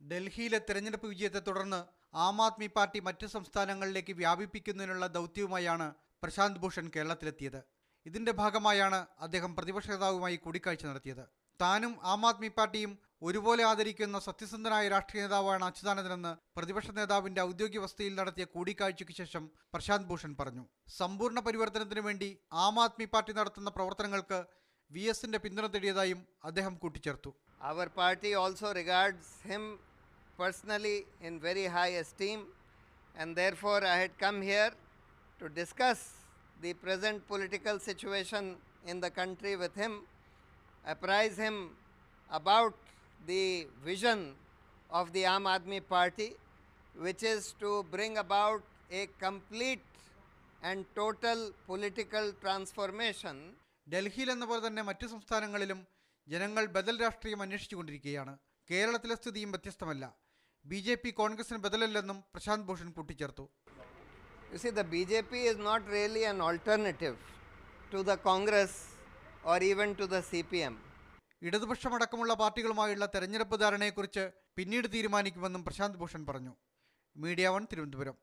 ഡൽഹിയിലെ തെരഞ്ഞെടുപ്പ് വിജയത്തെ തുടർന്ന് ആം ആദ്മി പാർട്ടി മറ്റ് സംസ്ഥാനങ്ങളിലേക്ക് വ്യാപിപ്പിക്കുന്നതിനുള്ള ദൗത്യവുമായാണ് പ്രശാന്ത് ഭൂഷൺ കേരളത്തിലെത്തിയത്. ഇതിന്റെ ഭാഗമായാണ് അദ്ദേഹം പ്രതിപക്ഷ നേതാവുമായി കൂടിക്കാഴ്ച നടത്തിയത്. താനും ആം ആദ്മി പാർട്ടിയും ഒരുപോലെ ആദരിക്കുന്ന സത്യസന്ധനായ രാഷ്ട്രീയ നേതാവാണ് അച്യുതാനന്ദനെന്ന് പ്രതിപക്ഷ നേതാവിന്റെ ഔദ്യോഗിക വസതിയിൽ നടത്തിയ കൂടിക്കാഴ്ചയ്ക്ക് ശേഷം പ്രശാന്ത് ഭൂഷൺ പറഞ്ഞു. സമ്പൂർണ പരിവർത്തനത്തിനു വേണ്ടി ആം ആദ്മി പാർട്ടി നടത്തുന്ന പ്രവർത്തനങ്ങൾക്ക് വി എസിന്റെ പിന്തുണ തേടിയതായും അദ്ദേഹം കൂട്ടിച്ചേർത്തു. അവർ party also regards him personally in very high esteem, and therefore I had come here to discuss the present political situation in the country with him, apprise him about the vision of the Aam Aadmi Party, which is to bring about a complete and total political transformation ഡൽഹിയിൽ എന്ന പോലെ തന്നെ മറ്റു സംസ്ഥാനങ്ങളിലും ജനങ്ങൾ ബദൽ രാഷ്ട്രീയം അന്വേഷിച്ചുകൊണ്ടിരിക്കുകയാണ് കേരളത്തിലെ സ്ഥിതിയും വ്യത്യസ്തമല്ല ബി ജെ പി കോൺഗ്രസിന് ബദലല്ലെന്നും പ്രശാന്ത് ഭൂഷൺ കൂട്ടിച്ചേർത്തു. You see, the BJP is not really an alternative to the Congress or even to the CPM. ഇടതുപക്ഷമടക്കമുള്ള പാർട്ടികളുമായുള്ള തെരഞ്ഞെടുപ്പ് ധാരണയെക്കുറിച്ച് പിന്നീട് തീരുമാനിക്കുമെന്നും പ്രശാന്ത് ഭൂഷൺ പറഞ്ഞു. Media one Thiruvananthapuram.